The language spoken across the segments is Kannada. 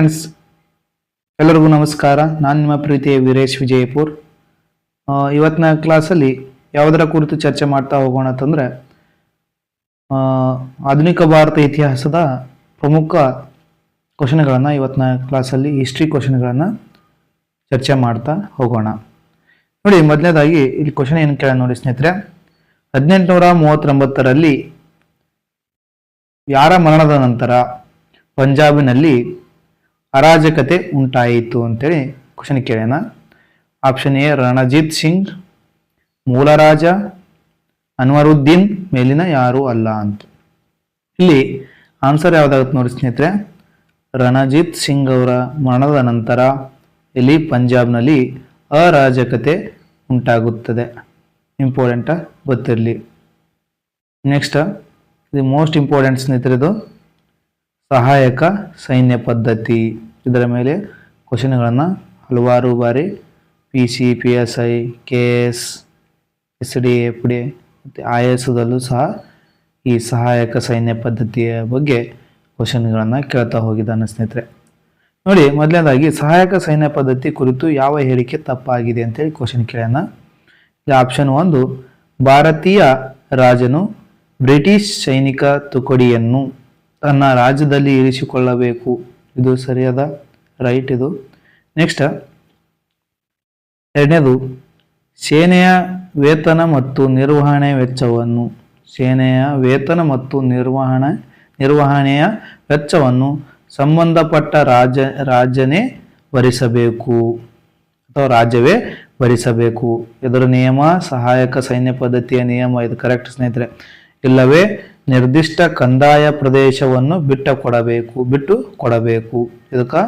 ಫ್ರೆಂಡ್ಸ್ ಎಲ್ಲರಿಗೂ ನಮಸ್ಕಾರ. ನಾನು ನಿಮ್ಮ ಪ್ರೀತಿಯ ವೀರೇಶ್ ವಿಜಯಪುರ್. ಇವತ್ತಿನ ಕ್ಲಾಸಲ್ಲಿ ಯಾವುದರ ಕುರಿತು ಚರ್ಚೆ ಮಾಡ್ತಾ ಹೋಗೋಣ ಅಂತಂದರೆ ಆಧುನಿಕ ಭಾರತ ಇತಿಹಾಸದ ಪ್ರಮುಖ ಕ್ವಶನ್ಗಳನ್ನು ಇವತ್ತಿನ ಕ್ಲಾಸಲ್ಲಿ ಹಿಸ್ಟ್ರಿ ಕ್ವಶನ್ಗಳನ್ನು ಚರ್ಚೆ ಮಾಡ್ತಾ ಹೋಗೋಣ. ನೋಡಿ, ಮೊದಲನೇದಾಗಿ ಇಲ್ಲಿ ಕ್ವಶನ್ ಏನು ಕೇಳ ನೋಡಿ ಸ್ನೇಹಿತರೆ. ಹದಿನೆಂಟುನೂರ ಮೂವತ್ತೊಂಬತ್ತರಲ್ಲಿ ಯಾರ ಮರಣದ ನಂತರ ಪಂಜಾಬಿನಲ್ಲಿ ಅರಾಜಕತೆ ಉಂಟಾಯಿತು ಅಂತೇಳಿ ಕ್ವಶನ್ ಕೇಳೋಣ. ಆಪ್ಷನ್ ಎ ರಣಜಿತ್ ಸಿಂಗ್, ಮೂಲರಾಜ, ಅನ್ವರುದ್ದೀನ್ ಮೇಲಿನ ಯಾರೂ ಅಲ್ಲ ಅಂತ. ಇಲ್ಲಿ ಆನ್ಸರ್ ಯಾವ್ದಾಗುತ್ತೆ ನೋಡಿ ಸ್ನೇಹಿತರೆ. ರಣಜಿತ್ ಸಿಂಗ್ ಅವರ ಮರಣದ ನಂತರ ಇಲ್ಲಿ ಪಂಜಾಬ್ನಲ್ಲಿ ಅರಾಜಕತೆ ಉಂಟಾಗುತ್ತದೆ. ಇಂಪಾರ್ಟೆಂಟ ಗೊತ್ತಿರಲಿ. ನೆಕ್ಸ್ಟ್ ಇದು ಮೋಸ್ಟ್ ಇಂಪಾರ್ಟೆಂಟ್ ಸ್ನೇಹಿತರಿದು. ಸಹಾಯಕ ಸೈನ್ಯ ಪದ್ಧತಿ. ಇದರ ಮೇಲೆ ಕ್ವಶನ್ಗಳನ್ನು ಹಲವಾರು ಬಾರಿ P C P S I K S S D F D ಮತ್ತು ಐ ಎಸ್ ದಲ್ಲೂ ಸಹ ಈ ಸಹಾಯಕ ಸೈನ್ಯ ಪದ್ಧತಿಯ ಬಗ್ಗೆ ಕ್ವಶನ್ಗಳನ್ನು ಕೇಳ್ತಾ ಹೋಗಿದ್ದಾನೆ ಸ್ನೇಹಿತರೆ. ನೋಡಿ, ಮೊದಲನೇದಾಗಿ ಸಹಾಯಕ ಸೈನ್ಯ ಪದ್ಧತಿ ಕುರಿತು ಯಾವ ಹೇಳಿಕೆ ತಪ್ಪಾಗಿದೆ ಅಂತೇಳಿ ಕ್ವಶನ್ ಕೇಳೋಣ. ಇಲ್ಲಿ ಆಪ್ಷನ್ ಒಂದು, ಭಾರತೀಯ ರಾಜನು ಬ್ರಿಟಿಷ್ ಸೈನಿಕ ತುಕಡಿಯನ್ನು ತನ್ನ ರಾಜ್ಯದಲ್ಲಿ ಇರಿಸಿಕೊಳ್ಳಬೇಕು. ಇದು ಸರಿಯಾದ ರೈಟ್ ಇದು. ನೆಕ್ಸ್ಟ್ ಎರಡನೇದು, ಸೇನೆಯ ವೇತನ ಮತ್ತು ನಿರ್ವಹಣೆ ವೆಚ್ಚವನ್ನು, ಸೇನೆಯ ವೇತನ ಮತ್ತು ನಿರ್ವಹಣೆ, ನಿರ್ವಹಣೆಯ ವೆಚ್ಚವನ್ನು ಸಂಬಂಧಪಟ್ಟ ರಾಜ್ಯ, ರಾಜ್ಯನೇ ಭರಿಸಬೇಕು ಅಥವಾ ರಾಜ್ಯವೇ ಭರಿಸಬೇಕು. ಇದರ ನಿಯಮ, ಸಹಾಯಕ ಸೈನ್ಯ ಪದ್ಧತಿಯ ನಿಯಮ, ಇದು ಕರೆಕ್ಟ್ ಸ್ನೇಹಿತರೆ. ಇಲ್ಲವೇ ನಿರ್ದಿಷ್ಟ ಕಂದಾಯ ಪ್ರದೇಶವನ್ನು ಬಿಟ್ಟು ಕೊಡಬೇಕು ಬಿಟ್ಟು ಕೊಡಬೇಕು ಇದಕ್ಕೆ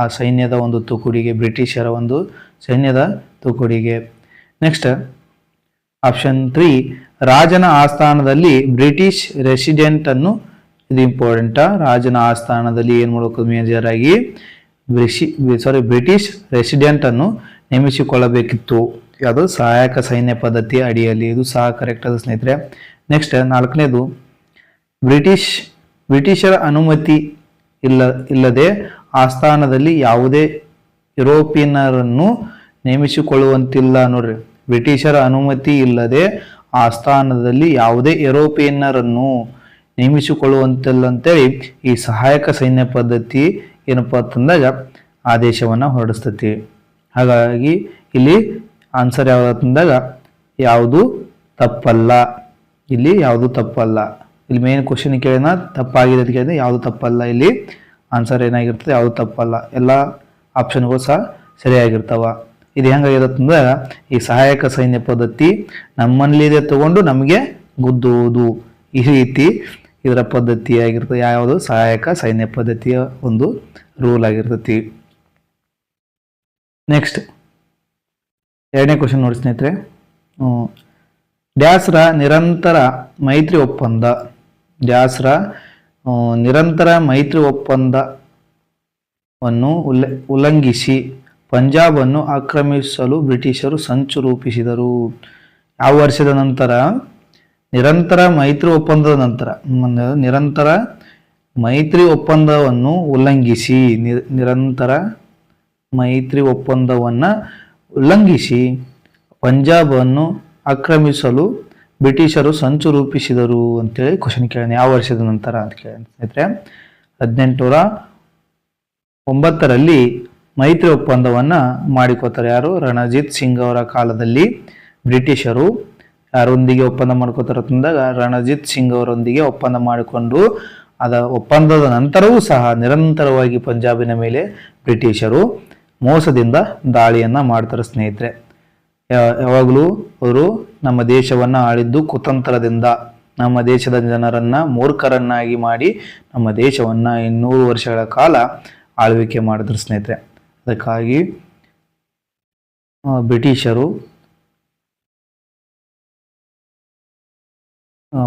ಆ ಸೈನ್ಯದ ಒಂದು ತುಕುಡಿಗೆ, ಬ್ರಿಟಿಷರ ಒಂದು ಸೈನ್ಯದ ತುಕುಡಿಗೆ. ನೆಕ್ಸ್ಟ್ ಆಪ್ಷನ್ ತ್ರೀ ರಾಜನ ಆಸ್ಥಾನದಲ್ಲಿ ಬ್ರಿಟಿಷ್ ರೆಸಿಡೆಂಟ್ ಅನ್ನು ಇದು ಇಂಪಾರ್ಟೆಂಟ್ ರಾಜನ ಆಸ್ಥಾನದಲ್ಲಿ ಏನು ಮಾಡಬೇಕು ಮೇಜರ್ ಆಗಿ ಬ್ರಿಷಿ ಸಾರಿ ಬ್ರಿಟಿಷ್ ರೆಸಿಡೆಂಟ್ ಅನ್ನು ನೇಮಿಸಿಕೊಳ್ಳಬೇಕಿತ್ತು. ಅದು ಸಹಾಯಕ ಸೈನ್ಯ ಪದ್ಧತಿಯ ಅಡಿಯಲ್ಲಿ. ಇದು ಸಹ ಕರೆಕ್ಟ್ ಅದ ಸ್ನೇಹಿತರೆ. ನೆಕ್ಸ್ಟ್ ನಾಲ್ಕನೇದು ಬ್ರಿಟಿಷ್, ಬ್ರಿಟಿಷರ ಅನುಮತಿ ಇಲ್ಲ, ಇಲ್ಲದೆ ಆ ಸ್ಥಾನದಲ್ಲಿ ಯಾವುದೇ ಯುರೋಪಿಯನ್ನರನ್ನು ನೇಮಿಸಿಕೊಳ್ಳುವಂತಿಲ್ಲ ನೋಡ್ರಿ. ಬ್ರಿಟಿಷರ ಅನುಮತಿ ಇಲ್ಲದೆ ಆ ಸ್ಥಾನದಲ್ಲಿ ಯಾವುದೇ ಯುರೋಪಿಯನ್ನರನ್ನು ನೇಮಿಸಿಕೊಳ್ಳುವಂತಿಲ್ಲ ಅಂತೇಳಿ ಈ ಸಹಾಯಕ ಸೈನ್ಯ ಪದ್ಧತಿ ಏನಪ್ಪ ಅಂತಂದಾಗ ಆದೇಶವನ್ನು ಹೊರಡಿಸ್ತತಿ. ಹಾಗಾಗಿ ಇಲ್ಲಿ ಆನ್ಸರ್ ಯಾವ್ದಂದಾಗ ಯಾವುದು ತಪ್ಪಲ್ಲ. ಇಲ್ಲಿ ಯಾವುದು ತಪ್ಪಲ್ಲ. ಇಲ್ಲಿ ಮೇನ್ ಕ್ವಶನ್ ಕೇಳಿನ ತಪ್ಪಾಗಿದೆ ಅಂತ ಕೇಳಿದ್ರೆ ಯಾವುದು ತಪ್ಪಲ್ಲ ಇಲ್ಲಿ. ಆನ್ಸರ್ ಏನಾಗಿರ್ತದೆ, ಯಾವುದು ತಪ್ಪಲ್ಲ. ಎಲ್ಲ ಆಪ್ಷನ್ಗಳು ಸಹ ಸರಿಯಾಗಿರ್ತಾವ. ಇದು ಹೆಂಗಾಗಿರುತ್ತಂದ್ರೆ ಈ ಸಹಾಯಕ ಸೈನ್ಯ ಪದ್ಧತಿ ನಮ್ಮಲ್ಲಿದೆ ತಗೊಂಡು ನಮಗೆ ಗುದ್ದುವುದು ಈ ರೀತಿ ಇದರ ಪದ್ಧತಿ ಆಗಿರ್ತದೆ. ಯಾವುದು? ಸಹಾಯಕ ಸೈನ್ಯ ಪದ್ಧತಿಯ ಒಂದು ರೂಲ್ ಆಗಿರ್ತತಿ. ನೆಕ್ಸ್ಟ್ ಎರಡನೇ ಕ್ವಶನ್ ನೋಡಿ ಸ್ನೇಹಿತರೆ. ಡ್ಯಾಸ್ರ ನಿರಂತರ ಮೈತ್ರಿ ಒಪ್ಪಂದ. ಡ್ಯಾಸ್ರ ನಿರಂತರ ಮೈತ್ರಿ ಒಪ್ಪಂದವನ್ನು ಉಲ್ಲ, ಉಲ್ಲಂಘಿಸಿ ಪಂಜಾಬನ್ನು ಆಕ್ರಮಿಸಲು ಬ್ರಿಟಿಷರು ಸಂಚು ರೂಪಿಸಿದರು. ಯಾವ ವರ್ಷದ ನಂತರ? ನಿರಂತರ ಮೈತ್ರಿ ಒಪ್ಪಂದದ ನಂತರ. ನಿರಂತರ ಮೈತ್ರಿ ಒಪ್ಪಂದವನ್ನು ಉಲ್ಲಂಘಿಸಿ ನಿರಂತರ ಮೈತ್ರಿ ಒಪ್ಪಂದವನ್ನು ಉಲ್ಲಂಘಿಸಿ ಪಂಜಾಬನ್ನು ಆಕ್ರಮಿಸಲು ಬ್ರಿಟಿಷರು ಸಂಚು ರೂಪಿಸಿದರು ಅಂತೇಳಿ ಕ್ವಶನ್ ಕೇಳೋಣ ಯಾವ ವರ್ಷದ ನಂತರ ಅಂತ ಕೇಳಿ ಸ್ನೇಹಿತರೆ? ಹದಿನೆಂಟುನೂರ ಒಂಬತ್ತರಲ್ಲಿ ಮೈತ್ರಿ ಒಪ್ಪಂದವನ್ನು ಮಾಡಿಕೊತಾರೆ ಯಾರು? ರಣಜಿತ್ ಸಿಂಗ್ ಅವರ ಕಾಲದಲ್ಲಿ ಬ್ರಿಟಿಷರು ಯಾರೊಂದಿಗೆ ಒಪ್ಪಂದ ಮಾಡ್ಕೋತಾರೆ ಅಂತಂದಾಗ ರಣಜಿತ್ ಸಿಂಗ್ ಅವರೊಂದಿಗೆ ಒಪ್ಪಂದ ಮಾಡಿಕೊಂಡು ಅದ ಒಪ್ಪಂದದ ನಂತರವೂ ಸಹ ನಿರಂತರವಾಗಿ ಪಂಜಾಬಿನ ಮೇಲೆ ಬ್ರಿಟಿಷರು ಮೋಸದಿಂದ ದಾಳಿಯನ್ನು ಮಾಡ್ತಾರೆ ಸ್ನೇಹಿತರೆ. ಯಾವಾಗಲೂ ಅವರು ನಮ್ಮ ದೇಶವನ್ನು ಆಳಿದ್ದು ಕುತಂತ್ರದಿಂದ. ನಮ್ಮ ದೇಶದ ಜನರನ್ನ ಮೂರ್ಖರನ್ನಾಗಿ ಮಾಡಿ ನಮ್ಮ ದೇಶವನ್ನು ಇನ್ನೂರು ವರ್ಷಗಳ ಕಾಲ ಆಳ್ವಿಕೆ ಮಾಡಿದ್ರು ಸ್ನೇಹಿತರೆ. ಅದಕ್ಕಾಗಿ ಬ್ರಿಟಿಷರು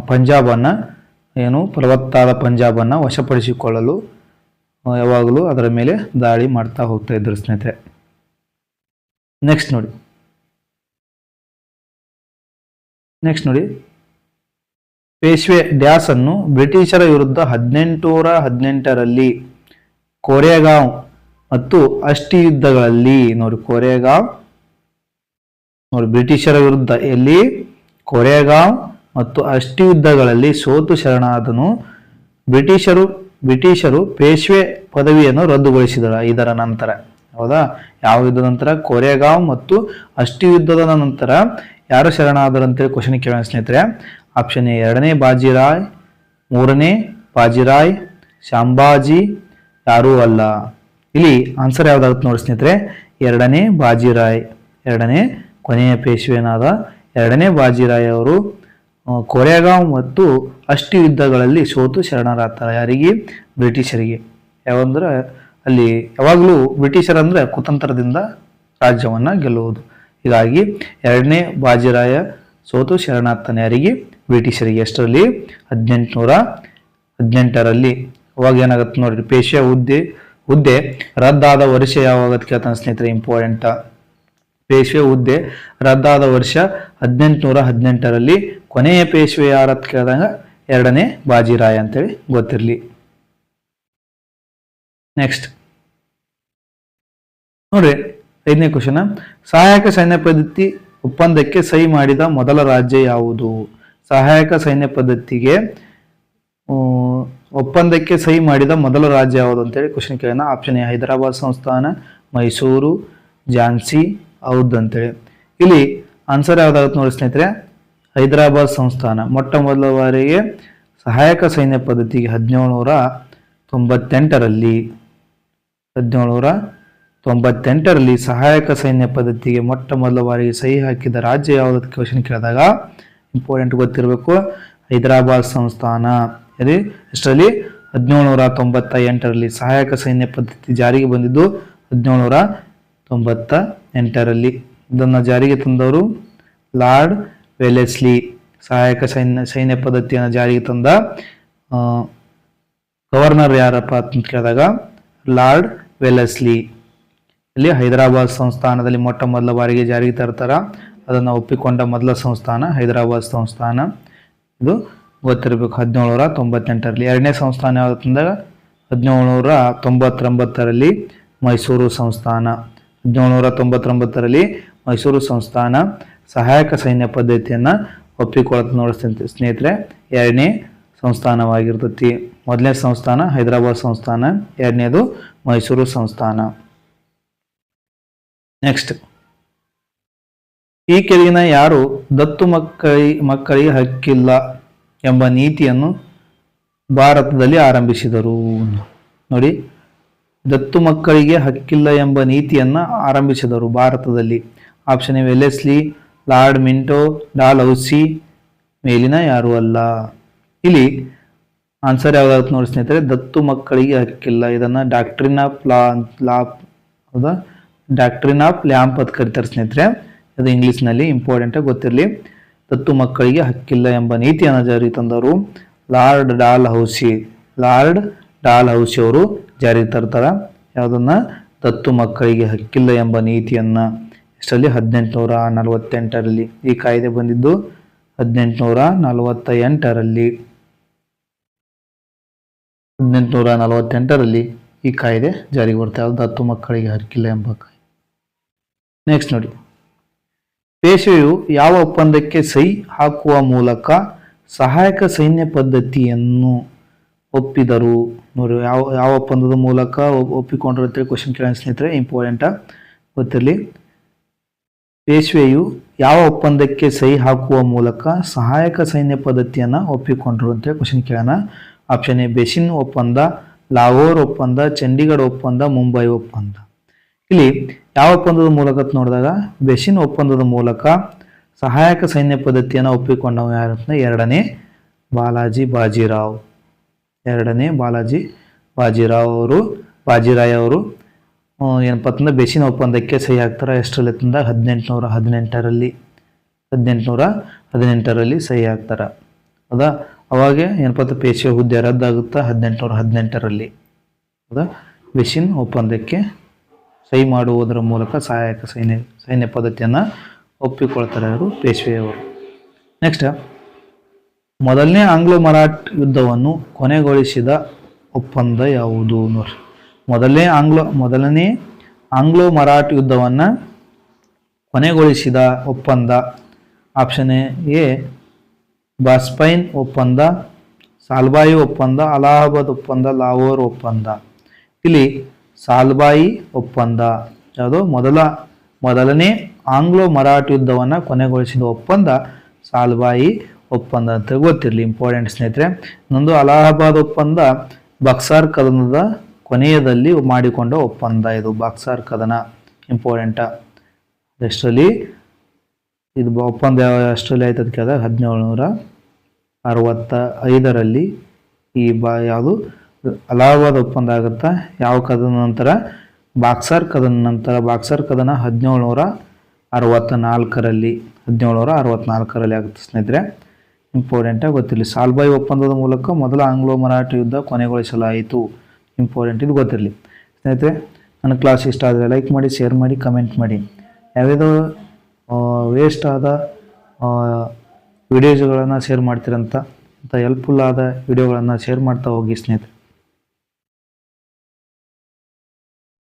ಪಂಜಾಬನ್ನ, ಏನು, ಫಲವತ್ತಾದ ಪಂಜಾಬನ್ನು ವಶಪಡಿಸಿಕೊಳ್ಳಲು ಯಾವಾಗಲೂ ಅದರ ಮೇಲೆ ದಾಳಿ ಮಾಡ್ತಾ ಹೋಗ್ತಾ ಇದ್ದರು ಸ್ನೇಹಿತರೆ. ನೆಕ್ಸ್ಟ್ ನೋಡಿ. ನೆಕ್ಸ್ಟ್ ನೋಡಿ. ಪೇಶ್ವೆ ಡ್ಯಾಸ್ ಅನ್ನು ಬ್ರಿಟಿಷರ ವಿರುದ್ಧ ಹದಿನೆಂಟುನೂರ ಹದಿನೆಂಟರಲ್ಲಿ ಕೋರೆಗಾಂವ್ ಮತ್ತು ಅಷ್ಟಿ ಯುದ್ಧಗಳಲ್ಲಿ ನೋಡಿ ಕೋರೆಗಾಂವ್, ನೋಡಿ ಬ್ರಿಟಿಷರ ವಿರುದ್ಧ ಎಲ್ಲಿ? ಕೊರೆಗಾಂವ್ ಮತ್ತು ಅಷ್ಟಿ ಯುದ್ಧಗಳಲ್ಲಿ ಸೋತು ಶರಣಾದನು. ಬ್ರಿಟಿಷರು ಬ್ರಿಟಿಷರು ಪೇಶ್ವೆ ಪದವಿಯನ್ನು ರದ್ದುಗೊಳಿಸಿದರು ಇದರ ನಂತರ. ಹೌದಾ? ಯಾವ ಯುದ್ಧದ ನಂತರ? ಕೋರೆಗಾಂವ್ ಮತ್ತು ಅಷ್ಟಿ ಯುದ್ಧದ ನಂತರ ಯಾರು ಶರಣಾದರು ಅಂತೇಳಿ ಕ್ವಶನ್ ಕೇಳೋಣ ಸ್ನೇಹಿತರೆ. ಆಪ್ಷನ್ ಎ ಎರಡನೇ ಬಾಜಿರಾಯ್, ಮೂರನೇ ಬಾಜಿರಾಯ್ ಶಾಂಬಾಜಿ ಯಾರೂ ಅಲ್ಲ. ಇಲ್ಲಿ ಆನ್ಸರ್ ಯಾವ್ದಾಗುತ್ತೆ ನೋಡಿ ಸ್ನೇಹಿತರೆ. ಎರಡನೇ ಬಾಜಿರಾಯ್, ಎರಡನೇ ಕೊನೆಯ ಪೇಶ್ವೆನಾದ ಎರಡನೇ ಬಾಜಿರಾಯ್ ಅವರು ಕೊರೆಗಾವ್ ಮತ್ತು ಅಷ್ಟಿ ಯುದ್ಧಗಳಲ್ಲಿ ಸೋತು ಶರಣರಾಗ್ತಾರೆ. ಯಾರಿಗೆ? ಬ್ರಿಟಿಷರಿಗೆ. ಯಾವಂದ್ರೆ ಅಲ್ಲಿ ಯಾವಾಗಲೂ ಬ್ರಿಟಿಷರಂದರೆ ಕುತಂತ್ರದಿಂದ ರಾಜ್ಯವನ್ನು ಗೆಲ್ಲುವುದು. ಹೀಗಾಗಿ ಎರಡನೇ ಬಾಜಿರಾಯ ಸೋತು ಶರಣಾರ್ಥನ ಯಾರಿಗೆ ಬ್ರಿಟಿಷರಿಗೆ ಎಷ್ಟರಲ್ಲಿ? ಹದಿನೆಂಟುನೂರ ಹದಿನೆಂಟರಲ್ಲಿ. ಅವಾಗ ಏನಾಗುತ್ತೆ ನೋಡಿರಿ ಪೇಶ್ವೆ ಹುದ್ದೆ ಹುದ್ದೆ ರದ್ದಾದ ವರ್ಷ ಯಾವಾಗತ್ತೆ ಕೇಳ್ತಾನೆ ಸ್ನೇಹಿತರೆ ಇಂಪಾರ್ಟೆಂಟ್ ಪೇಶ್ವೆ ಹುದ್ದೆ ರದ್ದಾದ ವರ್ಷ ಹದಿನೆಂಟುನೂರ ಹದಿನೆಂಟರಲ್ಲಿ. ಕೊನೆಯ ಪೇಶ್ವೆ ಯಾರತ್ ಕೇಳಿದಾಗ ಎರಡನೇ ಬಾಜಿರಾಯ ಅಂತೇಳಿ ಗೊತ್ತಿರಲಿ. ನೆಕ್ಸ್ಟ್ ನೋಡ್ರಿ ಐದನೇ ಕ್ವಶನ್ ಸಹಾಯಕ ಸೈನ್ಯ ಪದ್ಧತಿ ಒಪ್ಪಂದಕ್ಕೆ ಸಹಿ ಮಾಡಿದ ಮೊದಲ ರಾಜ್ಯ ಯಾವುದು? ಸಹಾಯಕ ಸೈನ್ಯ ಪದ್ಧತಿಗೆ ಒಪ್ಪಂದಕ್ಕೆ ಸಹಿ ಮಾಡಿದ ಮೊದಲ ರಾಜ್ಯ ಯಾವುದು ಅಂತೇಳಿ ಕ್ವಶನ್ ಕೇಳೋಣ. ಆಪ್ಷನ್ ಎ, ಹೈದರಾಬಾದ್ ಸಂಸ್ಥಾನ, ಮೈಸೂರು, ಝಾನ್ಸಿ, ಹೌದು ಅಂತೇಳಿ. ಇಲ್ಲಿ ಆನ್ಸರ್ ಯಾವ್ದಾಗುತ್ತೆ ನೋಡಿ ಸ್ನೇಹಿತರೆ, ಹೈದರಾಬಾದ್ ಸಂಸ್ಥಾನ. ಮೊಟ್ಟ ಮೊದಲ ಬಾರಿಗೆ ಸಹಾಯಕ ಸೈನ್ಯ ಪದ್ಧತಿಗೆ ಹದಿನೇಳು ನೂರ ತೊಂಬತ್ತೆಂಟರಲ್ಲಿ. ಹದಿನೇಳುನೂರ ತೊಂಬತ್ತೆಂಟರಲ್ಲಿ ಸಹಾಯಕ ಸೈನ್ಯ ಪದ್ಧತಿಗೆ ಮೊಟ್ಟ ಮೊದಲ ಬಾರಿಗೆ ಸಹಿ ಹಾಕಿದ ರಾಜ್ಯ ಯಾವುದು ಕ್ವಶನ್ ಕೇಳಿದಾಗ ಇಂಪಾರ್ಟೆಂಟ್ ಗೊತ್ತಿರಬೇಕು. ಹೈದರಾಬಾದ್ ಸಂಸ್ಥಾನ. ಇಷ್ಟರಲ್ಲಿ ಎಷ್ಟರಲ್ಲಿ ಹದಿನೇಳುನೂರ ತೊಂಬತ್ತ ಎಂಟರಲ್ಲಿ ಸಹಾಯಕ ಸೈನ್ಯ ಪದ್ಧತಿ ಜಾರಿಗೆ ಬಂದಿದ್ದು ಹದಿನೇಳುನೂರ ತೊಂಬತ್ತ ಎಂಟರಲ್ಲಿ ಇದನ್ನು ಜಾರಿಗೆ ತಂದವರು ಲಾರ್ಡ್ ವೆಲೆಸ್ಲಿ ಸಹಾಯಕ ಸೈನ್ಯ ಸೈನ್ಯ ಪದ್ಧತಿಯನ್ನು ಜಾರಿಗೆ ತಂದ ಗವರ್ನರ್ ಯಾರಪ್ಪ ಅಂತ ಕೇಳಿದಾಗ ಲಾರ್ಡ್ ವೆಲೆಸ್ಲಿ ಇಲ್ಲಿ ಹೈದರಾಬಾದ್ ಸಂಸ್ಥಾನದಲ್ಲಿ ಮೊಟ್ಟ ಮೊದಲ ಬಾರಿಗೆ ಜಾರಿಗೆ ತರ್ತಾರ. ಅದನ್ನು ಒಪ್ಪಿಕೊಂಡ ಮೊದಲ ಸಂಸ್ಥಾನ ಹೈದರಾಬಾದ್ ಸಂಸ್ಥಾನ. ಇದು ಗೊತ್ತಿರಬೇಕು, ಹದಿನೇಳುನೂರ ತೊಂಬತ್ತೆಂಟರಲ್ಲಿ. ಎರಡನೇ ಸಂಸ್ಥಾನ ಯಾವುದಂದ್ರೆ ಹದಿನೇಳುನೂರ ತೊಂಬತ್ತೊಂಬತ್ತರಲ್ಲಿ ಮೈಸೂರು ಸಂಸ್ಥಾನ. ಹದಿನೇಳುನೂರ ತೊಂಬತ್ತೊಂಬತ್ತರಲ್ಲಿ ಮೈಸೂರು ಸಂಸ್ಥಾನ ಸಹಾಯಕ ಸೈನ್ಯ ಪದ್ಧತಿಯನ್ನು ಒಪ್ಪಿಕೊಳ್ಳುತ್ತೆ ನೋಡಿಸ್ತಂತೆ ಸ್ನೇಹಿತರೆ, ಎರಡನೇ ಸಂಸ್ಥಾನವಾಗಿರ್ತತಿ. ಮೊದಲನೇ ಸಂಸ್ಥಾನ ಹೈದರಾಬಾದ್ ಸಂಸ್ಥಾನ, ಎರಡನೇದು ಮೈಸೂರು ಸಂಸ್ಥಾನ. ನೆಕ್ಸ್ಟ್ ಈ ಕೆಳಗಿನ ಯಾರು ದತ್ತು ಮಕ್ಕಳಿ ಮಕ್ಕಳಿಗೆ ಹಕ್ಕಿಲ್ಲ ಎಂಬ ನೀತಿಯನ್ನು ಭಾರತದಲ್ಲಿ ಆರಂಭಿಸಿದರು. ನೋಡಿ, ದತ್ತು ಮಕ್ಕಳಿಗೆ ಹಕ್ಕಿಲ್ಲ ಎಂಬ ನೀತಿಯನ್ನು ಆರಂಭಿಸಿದರು ಭಾರತದಲ್ಲಿ. Option A Wellesley Lord Minto Dalhousie ಮೇಲಿನ ಯಾರು ಅಲ್ಲ. ಇಲ್ಲಿ ಆನ್ಸರ್ ಯಾವ್ದಾಗುತ್ತೆ ನೋಡಿ ಸ್ನೇಹಿತರೆ, ದತ್ತು ಮಕ್ಕಳಿಗೆ ಹಕ್ಕಿಲ್ಲ. ಇದನ್ನ ಡಾಕ್ಟ್ರಿನ್ ಆಫ್ ಲಾ ಲಾ ಹೌದಾ? ಡಾಕ್ಟ್ರಿನ್ ಆಫ್ ಲ್ಯಾಂಪ್ ಅಂತ ಕರಿತಾರೆ ಸ್ನೇಹಿತರೆ. ಅದು ಇಂಗ್ಲಿಷ್ನಲ್ಲಿ ಇಂಪಾರ್ಟೆಂಟ್ ಗೊತ್ತಿರಲಿ. ದತ್ತು ಮಕ್ಕಳಿಗೆ ಹಕ್ಕಿಲ್ಲ ಎಂಬ ನೀತಿಯನ್ನು ಜಾರಿ ತಂದವರು Lord Dalhousie Lord Dalhousie ಅವರು ಜಾರಿಗೆ ತರ್ತಾರೆ. ಯಾವುದನ್ನು? ದತ್ತು ಮಕ್ಕಳಿಗೆ ಹಕ್ಕಿಲ್ಲ ಎಂಬ ನೀತಿಯನ್ನ. ಇಷ್ಟರಲ್ಲಿ ಹದಿನೆಂಟುನೂರ ನಲವತ್ತೆಂಟರಲ್ಲಿ. ಈ ಕಾಯ್ದೆ ಬಂದಿದ್ದು ಹದಿನೆಂಟುನೂರ ನಲವತ್ತ ಎಂಟರಲ್ಲಿ ಹದಿನೆಂಟುನೂರ ನಲವತ್ತೆಂಟರಲ್ಲಿ ಈ ಕಾಯ್ದೆ ಜಾರಿಗೆ ಬರ್ತಾ ಇರೋದು ದತ್ತು ಮಕ್ಕಳಿಗೆ ಹಕ್ಕಿಲ್ಲ ಎಂಬ ಕಾಯ್ದೆ. ನೆಕ್ಸ್ಟ್ ನೋಡಿ. ಪೇಶ್ವೆಯು ಯಾವ ಒಪ್ಪಂದಕ್ಕೆ ಸಹಿ ಹಾಕುವ ಮೂಲಕ ಸಹಾಯಕ ಸೈನ್ಯ ಪದ್ಧತಿಯನ್ನು ಒಪ್ಪಿದರು? ನೋಡಿ, ಯಾವ ಯಾವ ಒಪ್ಪಂದದ ಮೂಲಕ ಒಪ್- ಒಪ್ಪಿಕೊಂಡ್ರು ಅಂತೇಳಿ ಕ್ವಶನ್ ಕೇಳೋಣ ಸ್ನೇಹಿತರೆ. ಇಂಪಾರ್ಟೆಂಟ ಗೊತ್ತಿರಲಿ. ಪೇಶ್ವೆಯು ಯಾವ ಒಪ್ಪಂದಕ್ಕೆ ಸಹಿ ಹಾಕುವ ಮೂಲಕ ಸಹಾಯಕ ಸೈನ್ಯ ಪದ್ಧತಿಯನ್ನು ಒಪ್ಪಿಕೊಂಡ್ರು ಅಂತೇಳಿ ಕ್ವಶನ್ ಕೇಳೋಣ. ಆಪ್ಷನ್ ಎ ಬೆಸಿನ್ ಒಪ್ಪಂದ ಲಾಹೋರ್ ಒಪ್ಪಂದ ಚಂಡೀಗಢ ಒಪ್ಪಂದ ಮುಂಬೈ ಒಪ್ಪಂದ. ಇಲ್ಲಿ ಯಾವ ಒಪ್ಪಂದದ ಮೂಲಕ ನೋಡಿದಾಗ ಬೆಸಿನ್ ಒಪ್ಪಂದದ ಮೂಲಕ ಸಹಾಯಕ ಸೈನ್ಯ ಪದ್ಧತಿಯನ್ನು ಒಪ್ಪಿಕೊಂಡವ ಯಾರು ಅಂತ ಎರಡನೇ ಬಾಲಾಜಿ ಬಾಜಿರಾವ್. ಎರಡನೇ ಬಾಲಾಜಿ ಬಾಜಿರಾವ್ ಅವರು, ಬಾಜಿರಾಯ್ ಅವರು ಏನಪ್ಪ ಅಂತಂದ್ರೆ ಬೆಸಿನ ಒಪ್ಪಂದಕ್ಕೆ ಸಹಿ ಹಾಕ್ತಾರೆ. ಎಷ್ಟರಲ್ಲಿ ತಂದ ಹದಿನೆಂಟುನೂರ ಹದಿನೆಂಟರಲ್ಲಿ ಹದಿನೆಂಟುನೂರ ಹದಿನೆಂಟರಲ್ಲಿ ಸಹಿ ಹಾಕ್ತಾರೆ. ಹೌದಾ ಅವಾಗ ಏನಪ್ಪ ಅಂತ ಪೇಶೆ ಹುದ್ದೆ ರದ್ದಾಗುತ್ತಾ ಹದಿನೆಂಟುನೂರ ಹದಿನೆಂಟರಲ್ಲಿ. ಹೌದಾ? ವಿಷಿನ್ ಒಪ್ಪಂದಕ್ಕೆ ಸಹಿ ಮಾಡುವುದರ ಮೂಲಕ ಸಹಾಯಕ ಸೈನ್ಯ ಸೈನ್ಯ ಪದ್ಧತಿಯನ್ನು ಒಪ್ಪಿಕೊಳ್ತಾರೆ ಅವರು ಪೇಶ್ವೆಯವರು ನೆಕ್ಸ್ಟ್ ಮೊದಲನೇ ಆಂಗ್ಲೋ ಮರಾಠ್ ಯುದ್ಧವನ್ನು ಕೊನೆಗೊಳಿಸಿದ ಒಪ್ಪಂದ ಯಾವುದು ನೋಡಿ ಮೊದಲನೇ ಆಂಗ್ಲೋ ಮೊದಲನೇ ಆಂಗ್ಲೋ ಮರಾಠ ಯುದ್ಧವನ್ನು ಕೊನೆಗೊಳಿಸಿದ ಒಪ್ಪಂದ ಆಪ್ಷನ್ ಎ ಬಾಸ್ಪೈನ್ ಒಪ್ಪಂದ, ಸಾಲ್ಬಾಯಿ ಒಪ್ಪಂದ, ಅಲಹಾಬಾದ್ ಒಪ್ಪಂದ, ಲಾಹೋರ್ ಒಪ್ಪಂದ. ಇಲ್ಲಿ ಸಾಲ್ಬಾಯಿ ಒಪ್ಪಂದ. ಯಾವುದು? ಮೊದಲ, ಮೊದಲನೇ ಆಂಗ್ಲೋ ಮರಾಠ ಯುದ್ಧವನ್ನು ಕೊನೆಗೊಳಿಸಿದ ಒಪ್ಪಂದ ಸಾಲ್ಬಾಯಿ ಒಪ್ಪಂದ ಅಂತ ಗೊತ್ತಿರಲಿ ಇಂಪಾರ್ಟೆಂಟ್ ಸ್ನೇಹಿತರೆ. ಇನ್ನೊಂದು ಅಲಹಾಬಾದ್ ಒಪ್ಪಂದ, ಬಕ್ಸಾರ್ ಕದನದ ಕೊನೆಯದಲ್ಲಿ ಮಾಡಿಕೊಂಡ ಒಪ್ಪಂದ ಇದು, ಬಕ್ಸಾರ್ ಕದನ. ಇಂಪಾರ್ಟೆಂಟ ಎಷ್ಟರಲ್ಲಿ ಇದು ಒಪ್ಪಂದ ಎಷ್ಟರಲ್ಲಿ ಆಯ್ತು ಅಂತ ಕೇಳಿದಾಗ ಹದಿನೇಳು ನೂರ ಅರವತ್ತ ಐದರಲ್ಲಿ ಈ ಬಾ ಯಾವುದು ಅಲಹಾಬಾದ್ ಒಪ್ಪಂದ ಆಗುತ್ತಾ? ಯಾವ ಕದನ ನಂತರ? ಬಾಕ್ಸರ್ ಕದನ ನಂತರ ಬಾಕ್ಸರ್ ಕದನ ಹದಿನೇಳು ನೂರ ಅರವತ್ತ ನಾಲ್ಕರಲ್ಲಿ ಹದಿನೇಳು ನೂರ ಅರವತ್ನಾಲ್ಕರಲ್ಲಿ ಆಗುತ್ತೆ ಸ್ನೇಹಿತರೆ. ಇಂಪಾರ್ಟೆಂಟಾಗಿ ಗೊತ್ತಿರಲಿ. ಸಾಲ್ಬಾಯಿ ಒಪ್ಪಂದದ ಮೂಲಕ ಮೊದಲ ಆಂಗ್ಲೋ ಮರಾಠ ಯುದ್ಧ ಕೊನೆಗೊಳಿಸಲಾಯಿತು. ಇಂಪಾರ್ಟೆಂಟ್ ಇದು ಗೊತ್ತಿರಲಿ. ಸ್ನೇಹಿತರೆ, ನನ್ನ ಕ್ಲಾಸ್ ಇಷ್ಟ ಆದರೆ ಲೈಕ್ ಮಾಡಿ ಶೇರ್ ಮಾಡಿ ಕಮೆಂಟ್ ಮಾಡಿ. ಯಾವ್ಯಾವುದೋ ವೇಸ್ಟ್ ಆದ ವಿಡಿಯೋಸ್ಗಳನ್ನು ಶೇರ್ ಮಾಡ್ತೀರಂತ ಅಂತ ಹೆಲ್ಪ್ಫುಲ್ ಆದ ವಿಡಿಯೋಗಳನ್ನು ಶೇರ್ ಮಾಡ್ತಾ ಹೋಗಿ ಸ್ನೇಹಿತರೆ.